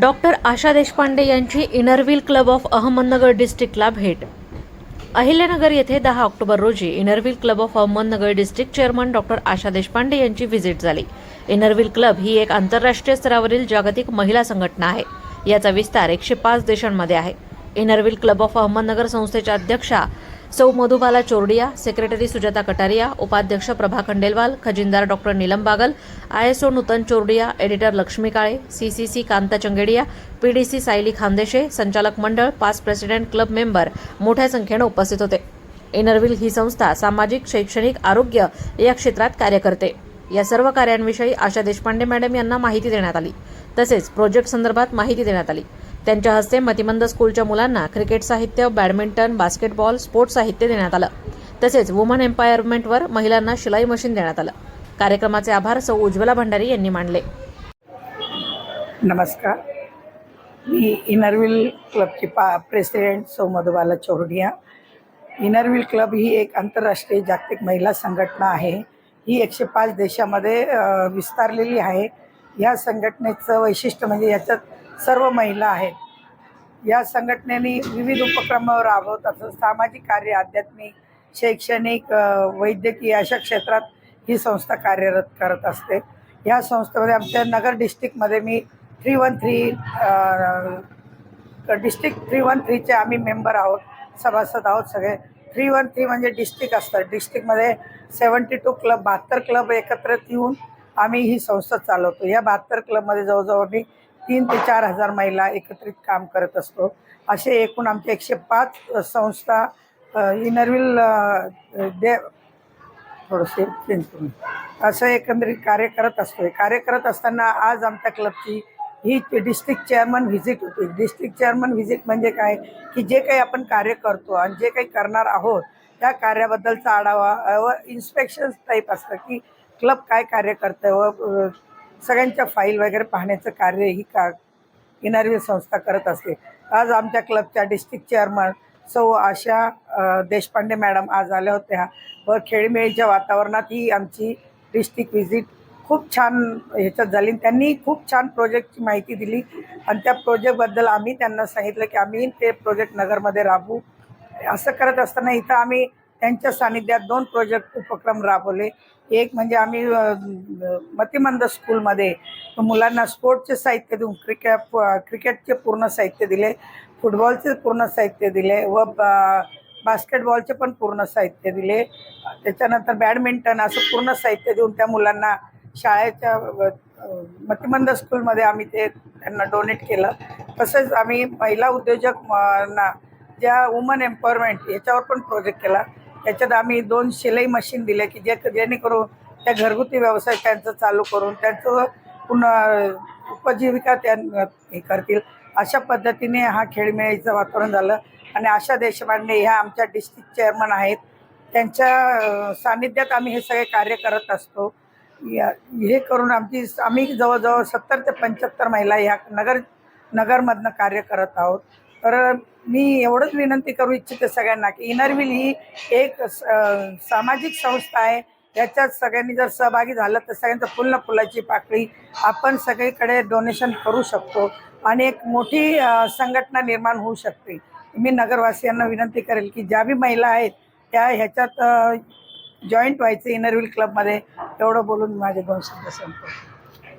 Doctor Asha Deshpande यांची Inner Wheel club of Ahmednagar डिस्ट्रिक्टला भेट. अहिल्यानगर येथे दहा ऑक्टोबर रोजी Inner Wheel club of Ahmednagar district chairman doctor Asha Deshpande यांची व्हिजिट झाली. इनरव्हील क्लब ही एक आंतरराष्ट्रीय स्तरावरील जागतिक महिला संघटना आहे. याचा विस्तार एकशे पाच देशांमध्ये आहे. इनरव्हील क्लब ऑफ अहमदनगर संस्थेच्या अध्यक्षा सौ मधुबाला चोरडिया सेक्रेटरी सुजाता कटारिया उपाध्यक्ष Prabha Khandelwal खजिनदार doctor Neelam Bagal ISO Nutan Chordiya editor Lakshmi Kale CCC Kanta Changedia PDC Sayali Khandeshe संचालक मंडळ पाच प्रेसिडेंट क्लब मेंबर मोठ्या संख्येनं उपस्थित होते. इनरविल ही संस्था सामाजिक शैक्षणिक आरोग्य या क्षेत्रात कार्य करते. या सर्व कार्यांविषयी आशा देशपांडे मॅडम यांना माहिती देण्यात आली. तसेच प्रोजेक्ट संदर्भात माहिती देण्यात आली. त्यांच्या हस्ते मतिमंद स्कूलच्या मुलांना क्रिकेट साहित्य बॅडमिंटन बास्केटबॉल स्पोर्ट्स साहित्य देण्यात आलं. तसेच वुमन एम्पायरमेंटवर महिलांना शिलाई मशीन देण्यात आलं. कार्यक्रमाचे आभार सौ उज्ज्वला भंडारी यांनी मानले. नमस्कार. मी इनरविल क्लबची पा प्रेसिडेंट सौ Madhubala Chordia. Inner Wheel club ही एक आंतरराष्ट्रीय जागतिक महिला संघटना आहे. ही एकशे पाच देशामध्ये विस्तारलेली आहे. या संघटनेचं वैशिष्ट्य म्हणजे याच्यात सर्व महिला आहेत. या संघटनेने विविध उपक्रम राबवतात सामाजिक कार्य आध्यात्मिक शैक्षणिक वैद्यकीय अशा क्षेत्रात ही संस्था कार्यरत करत असते. या संस्थेमध्ये आमच्या नगर डिस्ट्रिक्टमध्ये मी three one three district three one थ्रीचे आम्ही मेंबर आहोत सभासद आहोत सगळे. थ्री वन थ्री म्हणजे डिस्ट्रिक्ट असतात. डिस्ट्रिक्टमध्ये सेवन्टी टू क्लब बहात्तर क्लब एकत्रित येऊन आम्ही ही संस्था चालवतो. या बहात्तर क्लबमध्ये जवळजवळ आम्ही तीन ते चार हजार महिला एकत्रित काम करत असतो. असे एकूण आमचे एकशे पाच संस्था इनरविल दे थोडंसे चेंज करून. असं एकंदरीत कार्य करत असतो कार्य करत असताना आज आमच्या क्लबची ही डिस्ट्रिक्ट चेअरमन व्हिजिट होती. डिस्ट्रिक्ट चेअरमन व्हिजिट म्हणजे काय? की जे काही आपण कार्य करतो आणि जे काही करणार आहोत त्या कार्याबद्दलचा आढावा अ, व इन्स्पेक्शन टाईप असतं की क्लब काय कार्य करतं व सगळ्यांच्या फाईल वगैरे पाहण्याचं कार्य ही का इनारवी संस्था करत असते. आज आमच्या क्लबच्या डिस्ट्रिक्ट चेअरमन सौ आशा देशपांडे मॅडम आज आल्या होत्या व खेळीमेळीच्या वातावरणात ही आमची डिस्ट्रिक्ट व्हिजिट खूप छान ह्याच्यात झाली. आणि त्यांनी खूप छान प्रोजेक्टची माहिती दिली. आणि त्या प्रोजेक्टबद्दल आम्ही त्यांना सांगितलं की आम्ही ते प्रोजेक्ट नगरमध्ये राबवू. असं करत असताना इथं आम्ही त्यांच्या सानिध्यात दोन प्रोजेक्ट उपक्रम राबवले. एक म्हणजे आम्ही मतिमंद स्कूलमध्ये मुलांना स्पोर्टचे साहित्य देऊन क्रिकेट क्रिकेटचे पूर्ण साहित्य दिले फुटबॉलचे पूर्ण साहित्य दिले व बास्केटबॉलचे पण पूर्ण साहित्य दिले. त्याच्यानंतर बॅडमिंटन असं पूर्ण साहित्य देऊन त्या मुलांना शाळेच्या मतिमंद स्कूलमध्ये आम्ही ते त्यांना डोनेट केलं. तसेच आम्ही महिला उद्योजक ना ज्या वुमन एम्पॉवरमेंट याच्यावर पण प्रोजेक्ट केला. त्याच्यात आम्ही दोन शिलाई मशीन दिले की जे जेणेकरून त्या घरगुती व्यवसाय त्यांचं चालू करून त्यांचं पुन्हा उपजीविका त्या हे करतील. अशा पद्धतीने हा खेळमेळीचं वातावरण झालं. आणि आशा देशपांडे ह्या आमच्या डिस्ट्रिक्ट चेअरमन आहेत. त्यांच्या सानिध्यात आम्ही हे सगळे कार्य करत असतो. या हे करून आमची आम्ही जवळजवळ सत्तर ते पंच्याहत्तर महिला ह्या नगर नगरमधनं कार्य करत आहोत. तर मी एवढंच विनंती करू इच्छिते सगळ्यांना की इनरविल ही एक स- सामाजिक संस्था आहे. याच्यात सगळ्यांनी जर सहभागी झालं तर सगळ्यांचं फुल फुलाची पाकळी आपण सगळीकडे डोनेशन करू शकतो आणि एक मोठी संघटना निर्माण होऊ शकते. मी नगरवासियांना विनंती करेल की ज्या बी महिला आहेत त्या ह्याच्यात जॉईंट व्हायचं इनरव्हील क्लबमध्ये. एवढं बोलून माझे दोन शब्द संपतो